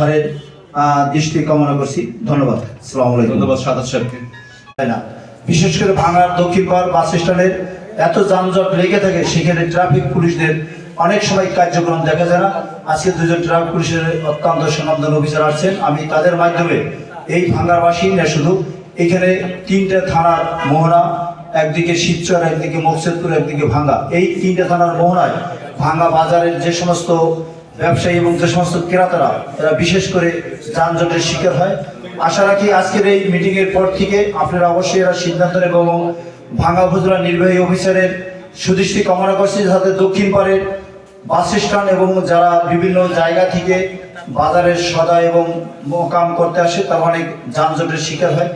স্যারের দৃষ্টি কামনা করছি। ধন্যবাদ। সালাম আলাইকুম। ধন্যবাদ সাদাত সাহেবকে তাই না। বিশেষ করে ভাঙার দক্ষিণ পাড় বাস স্ট্যান্ডের এত যানজট লেগে থাকে সেখানে ট্রাফিক পুলিশদের অনেক সময় কার্যক্রম দেখা যায় না। আজকে দুজন ট্রাফিক পুলিশের অত্যন্ত সুনামধন অফিসার আসছেন। আমি তাদের মাধ্যমে এই ভাঙারবাসী না শুধু এখানে তিনটা থানার মোহনা একদিকে শিবচর একদিকে মকসেদপুর একদিকে ভাঙ্গা। এই তিনটা থানার মোহনায় ভাঙ্গা বাজারের যে সমস্ত ব্যবসায়ী এবং যে সমস্ত ক্রেতারা, এরা বিশেষ করে যানজটের শিকার হয়। আশা রাখি আজকের এই মিটিং এর পর থেকে আপনারা অবশ্যই এরা সিদ্ধান্ত নেবেন এবং ভাঙ্গা উপজেলা নির্বাহী অফিসারের সুদৃষ্টি কামনা করছি, যাতে দক্ষিণ পাড়ের বাস স্ট্যান্ড এবং যারা বিভিন্ন জায়গা থেকে বাজারের সদা এবং মোকাম করতে আসে, তারা অনেক যানজটের শিকার হয়।